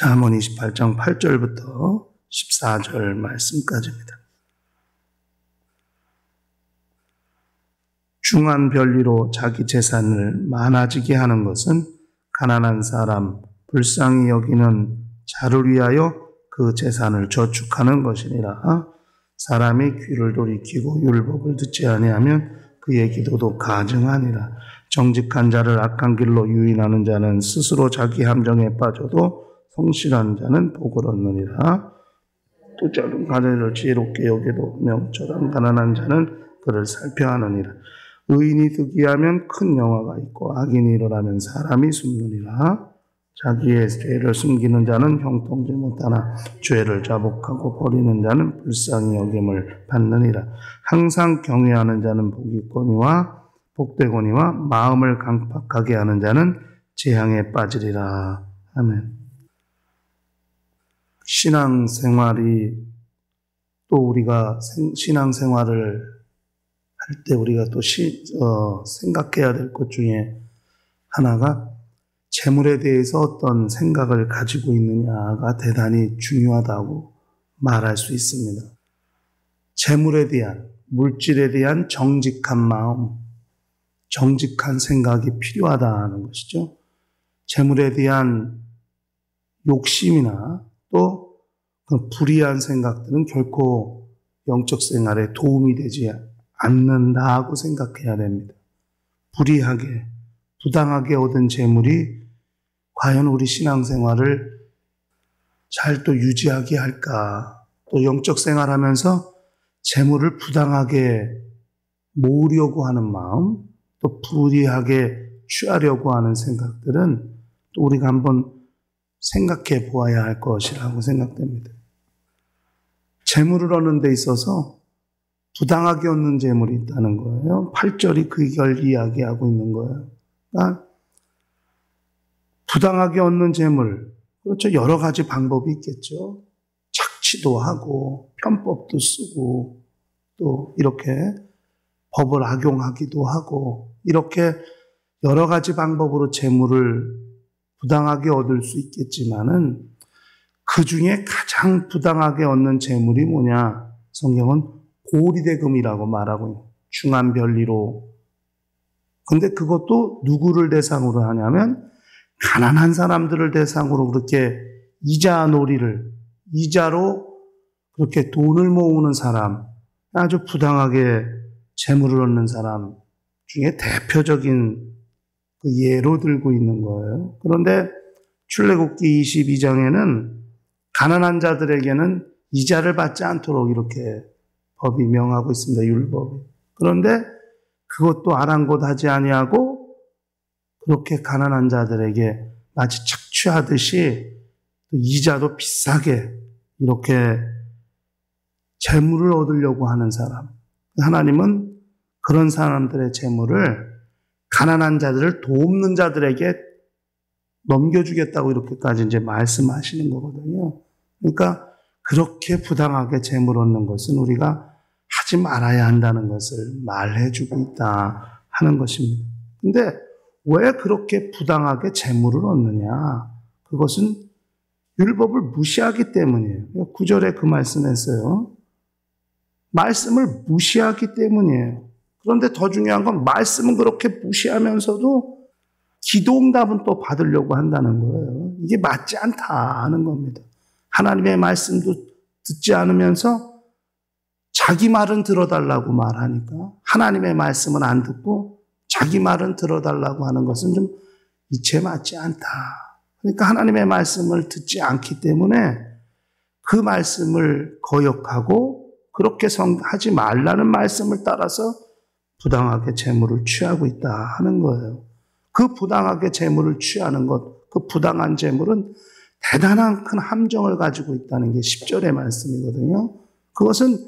잠언 28장 8절부터 14절 말씀까지입니다. 중한 별리로 자기 재산을 많아지게 하는 것은 가난한 사람, 불쌍히 여기는 자를 위하여 그 재산을 저축하는 것이니라. 사람이 귀를 돌이키고 율법을 듣지 아니하면 그의 기도도 가증하니라. 정직한 자를 악한 길로 유인하는 자는 스스로 자기 함정에 빠져도 성실한 자는 복을 얻느니라. 또 짧은 가래를 지혜롭게 여기도 명철한 가난한 자는 그를 살펴 하느니라. 의인이 득이하면 큰 영화가 있고 악인이 일어나면 사람이 숨느니라. 자기의 죄를 숨기는 자는 형통지 못하나 죄를 자복하고 버리는 자는 불쌍히 여김을 받느니라. 항상 경외하는 자는 복이거니와 복되거니와 마음을 강팍하게 하는 자는 재앙에 빠지리라. 아멘. 신앙 생활이 또 우리가 신앙 생활을 할 때 우리가 또 시, 어, 생각해야 될 것 중에 하나가 재물에 대해서 어떤 생각을 가지고 있느냐가 대단히 중요하다고 말할 수 있습니다. 재물에 대한, 물질에 대한 정직한 마음, 정직한 생각이 필요하다는 것이죠. 재물에 대한 욕심이나 또그 불의한 생각들은 결코 영적 생활에 도움이 되지 않는다고 생각해야 됩니다. 불이하게, 부당하게 얻은 재물이 과연 우리 신앙생활을 잘 또 유지하게 할까? 또 영적 생활하면서 재물을 부당하게 모으려고 하는 마음, 또 불이하게 취하려고 하는 생각들은 또 우리가 한번 생각해 보아야 할 것이라고 생각됩니다. 재물을 얻는 데 있어서 부당하게 얻는 재물이 있다는 거예요. 8절이 그걸 이야기하고 있는 거예요. 그러니까 부당하게 얻는 재물, 그렇죠. 여러 가지 방법이 있겠죠. 착취도 하고, 편법도 쓰고, 또 이렇게 법을 악용하기도 하고, 이렇게 여러 가지 방법으로 재물을 부당하게 얻을 수 있겠지만은 그 중에 가장 부당하게 얻는 재물이 뭐냐? 성경은 고리대금이라고 말하고 중한 별리로. 근데 그것도 누구를 대상으로 하냐면 가난한 사람들을 대상으로 그렇게 이자 놀이를 이자로 그렇게 돈을 모으는 사람, 아주 부당하게 재물을 얻는 사람 중에 대표적인 그 예로 들고 있는 거예요. 그런데 출애굽기 22장에는 가난한 자들에게는 이자를 받지 않도록 이렇게 법이 명하고 있습니다. 율법이. 그런데 그것도 아랑곳하지 아니하고 그렇게 가난한 자들에게 마치 착취하듯이 이자도 비싸게 이렇게 재물을 얻으려고 하는 사람. 하나님은 그런 사람들의 재물을 가난한 자들을 돕는 자들에게 넘겨주겠다고 이렇게까지 이제 말씀하시는 거거든요. 그러니까 그렇게 부당하게 재물 얻는 것은 우리가 하지 말아야 한다는 것을 말해주고 있다 하는 것입니다. 근데 왜 그렇게 부당하게 재물을 얻느냐? 그것은 율법을 무시하기 때문이에요. 구절에 그 말씀했어요. 말씀을 무시하기 때문이에요. 그런데 더 중요한 건 말씀은 그렇게 무시하면서도 기도 응답은 또 받으려고 한다는 거예요. 이게 맞지 않다 하는 겁니다. 하나님의 말씀도 듣지 않으면서 자기 말은 들어달라고 말하니까 하나님의 말씀은 안 듣고 자기 말은 들어달라고 하는 것은 좀 이체 맞지 않다. 그러니까 하나님의 말씀을 듣지 않기 때문에 그 말씀을 거역하고 그렇게 하지 말라는 말씀을 따라서 부당하게 재물을 취하고 있다 하는 거예요. 그 부당하게 재물을 취하는 것, 그 부당한 재물은 대단한 큰 함정을 가지고 있다는 게 10절의 말씀이거든요. 그것은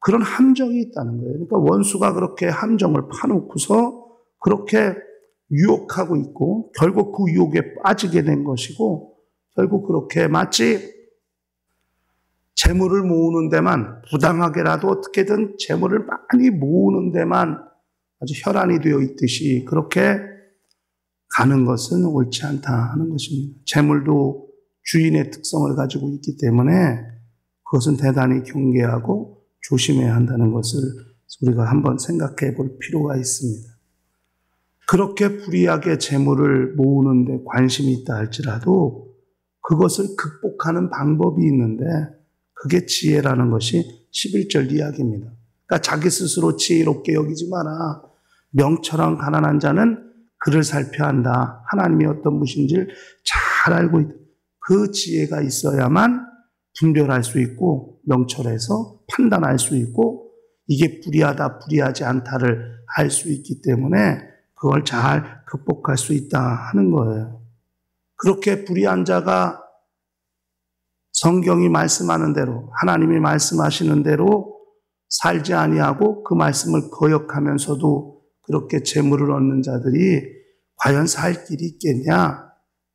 그런 함정이 있다는 거예요. 그러니까 원수가 그렇게 함정을 파놓고서 그렇게 유혹하고 있고 결국 그 유혹에 빠지게 된 것이고 결국 그렇게 마치 재물을 모으는 데만 부당하게라도 어떻게든 재물을 많이 모으는 데만 아주 혈안이 되어 있듯이 그렇게 가는 것은 옳지 않다 하는 것입니다. 재물도 주인의 특성을 가지고 있기 때문에 그것은 대단히 경계하고 조심해야 한다는 것을 우리가 한번 생각해 볼 필요가 있습니다. 그렇게 불이하게 재물을 모으는데 관심이 있다 할지라도 그것을 극복하는 방법이 있는데 그게 지혜라는 것이 11절 이야기입니다. 그러니까 자기 스스로 지혜롭게 여기지 마라. 명철한 가난한 자는 그를 살펴야 한다. 하나님이 어떤 분인지를 잘 알고 있다. 그 지혜가 있어야만 분별할 수 있고 명철해서 판단할 수 있고 이게 불이하다 불이하지 않다를 알 수 있기 때문에 그걸 잘 극복할 수 있다 하는 거예요. 그렇게 불의한 자가 성경이 말씀하는 대로 하나님이 말씀하시는 대로 살지 아니하고 그 말씀을 거역하면서도 그렇게 재물을 얻는 자들이 과연 살 길이 있겠냐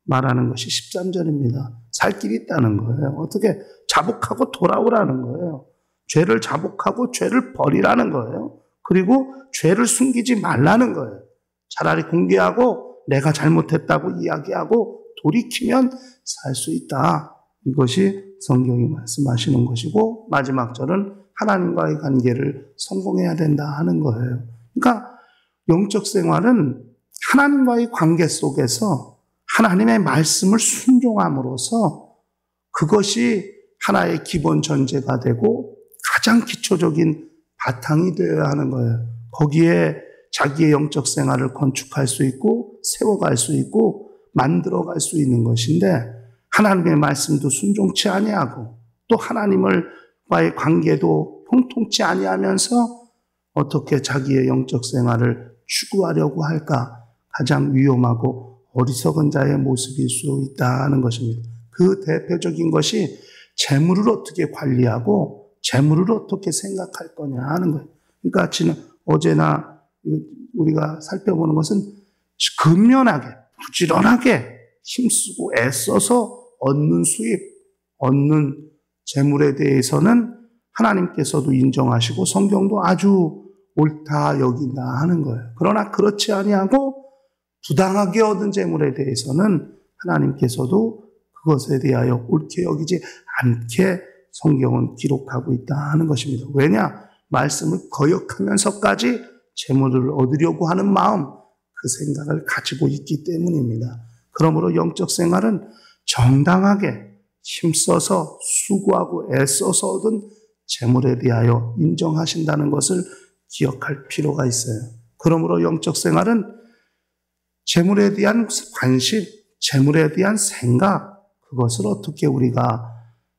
말하는 것이 13절입니다. 살 길이 있다는 거예요. 어떻게 자복하고 돌아오라는 거예요. 죄를 자복하고 죄를 버리라는 거예요. 그리고 죄를 숨기지 말라는 거예요. 차라리 공개하고 내가 잘못했다고 이야기하고 돌이키면 살 수 있다. 이것이 성경이 말씀하시는 것이고 마지막 절은 하나님과의 관계를 성공해야 된다 하는 거예요. 그러니까 영적 생활은 하나님과의 관계 속에서 하나님의 말씀을 순종함으로써 그것이 하나의 기본 전제가 되고 가장 기초적인 바탕이 되어야 하는 거예요. 거기에 자기의 영적 생활을 건축할 수 있고 세워갈 수 있고 만들어갈 수 있는 것인데 하나님의 말씀도 순종치 아니하고 또 하나님을과의 관계도 형통치 아니하면서 어떻게 자기의 영적 생활을 추구하려고 할까 가장 위험하고 어리석은 자의 모습일 수 있다는 것입니다. 그 대표적인 것이 재물을 어떻게 관리하고 재물을 어떻게 생각할 거냐 하는 거예요. 그러니까 지난 어제나 우리가 살펴보는 것은 근면하게, 부지런하게 힘쓰고 애써서 얻는 수입, 얻는 재물에 대해서는 하나님께서도 인정하시고 성경도 아주 옳다 여긴다 하는 거예요. 그러나 그렇지 아니하고 부당하게 얻은 재물에 대해서는 하나님께서도 그것에 대하여 옳게 여기지 않게 성경은 기록하고 있다 하는 것입니다. 왜냐? 말씀을 거역하면서까지 재물을 얻으려고 하는 마음, 그 생각을 가지고 있기 때문입니다. 그러므로 영적 생활은 정당하게 힘써서 수고하고 애써서 얻은 재물에 대하여 인정하신다는 것을 기억할 필요가 있어요. 그러므로 영적 생활은 재물에 대한 관심, 재물에 대한 생각, 그것을 어떻게 우리가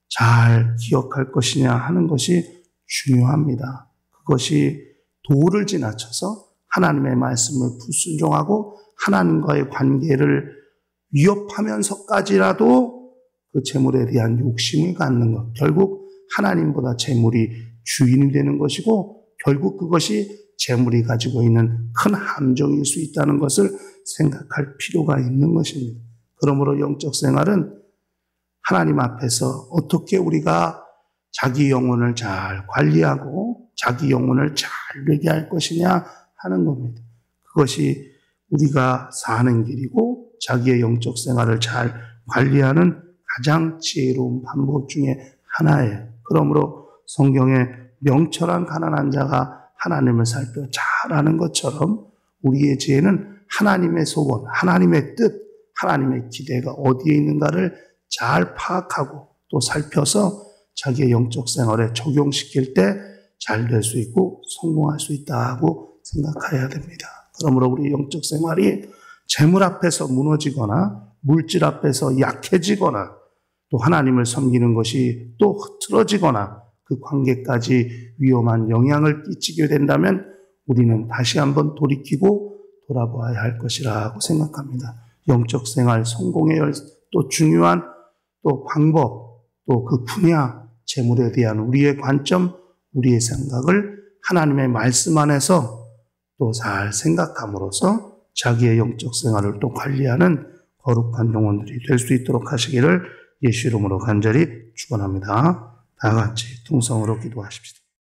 잘 기억할 것이냐 하는 것이 중요합니다. 그것이 도를 지나쳐서 하나님의 말씀을 불순종하고 하나님과의 관계를 위협하면서까지라도 그 재물에 대한 욕심을 갖는 것. 결국 하나님보다 재물이 주인이 되는 것이고 결국 그것이 재물이 가지고 있는 큰 함정일 수 있다는 것을 생각할 필요가 있는 것입니다. 그러므로 영적 생활은 하나님 앞에서 어떻게 우리가 자기 영혼을 잘 관리하고 자기 영혼을 잘 되게 할 것이냐 하는 겁니다. 그것이 우리가 사는 길이고 자기의 영적 생활을 잘 관리하는 가장 지혜로운 방법 중에 하나예요. 그러므로 성경에 명철한 가난한 자가 하나님을 살펴 잘 아는 것처럼 우리의 지혜는 하나님의 소원, 하나님의 뜻, 하나님의 기대가 어디에 있는가를 잘 파악하고 또 살펴서 자기의 영적 생활에 적용시킬 때 잘 될 수 있고 성공할 수 있다고 생각해야 됩니다. 그러므로 우리 영적 생활이 재물 앞에서 무너지거나 물질 앞에서 약해지거나 또 하나님을 섬기는 것이 또 흐트러지거나 그 관계까지 위험한 영향을 끼치게 된다면 우리는 다시 한번 돌이키고 돌아보아야 할 것이라고 생각합니다. 영적 생활 성공의 또 중요한 또 방법 또 그 분야 재물에 대한 우리의 관점, 우리의 생각을 하나님의 말씀 안에서 또 잘 생각함으로써 자기의 영적 생활을 또 관리하는 거룩한 영혼들이 될 수 있도록 하시기를 예수 이름으로 간절히 축원합니다. 다 같이 통성으로 기도하십시다.